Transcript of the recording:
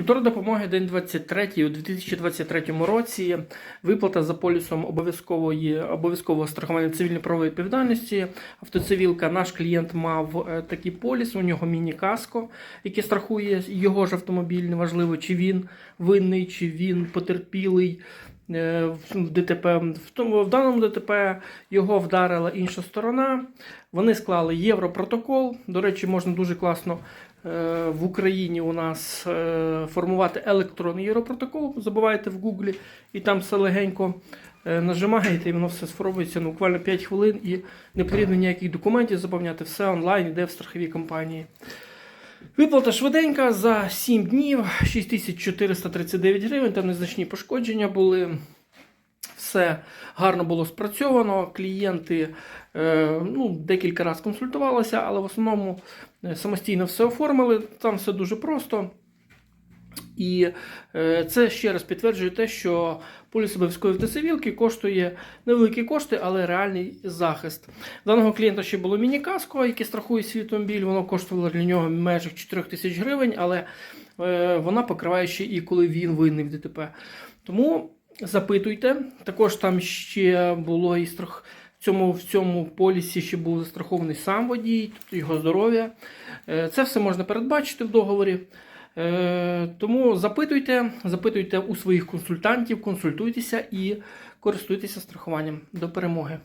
Культура допомоги день 23 у 2023 році. Виплата за полісом обов'язкової обов'язкового страхування цивільної правової відповідальності. Автоцивілка. Наш клієнт мав е, такий поліс. У нього міні-каско, яке страхує його ж автомобіль. Неважливо, чи він винний, чи він потерпілий. Е, В ДТП в тому в даному ДТП його вдарила інша сторона. Вони склали європротокол. До речі, можна дуже класно е, в Україні у нас е, формувати електронний європротокол. Забиваєте в Гуглі і там все легенько нажимаєте, і воно все сформується ну, буквально 5 хвилин і не потрібно ніяких документів заповняти, все онлайн йде в страховій компанії. Виплата швиденька за 7 днів, 6439 гривень, там незначні пошкодження були. Все гарно було спрацьовано. Клієнти е, ну, декілька разів консультувалися, але в основному е, самостійно все оформили. Там все дуже просто. І е, це ще раз підтверджує те, що поліс обов'язкової автоцивілки коштує невеликі кошти, але реальний захист. Даного клієнта ще було міні-каско, яке страхує свій автомобіль. Воно коштувало для нього межах 4 тисяч гривень, але е, вона покриває ще і коли він винний в ДТП. Тому запитуйте. Також там ще було і страх. В цьому, в цьому полісі ще був застрахований сам водій, тобто його здоров'я. Е, Це все можна передбачити в договорі. Е, Тому запитуйте, запитуйте у своїх консультантів, консультуйтеся і користуйтеся страхуванням до перемоги.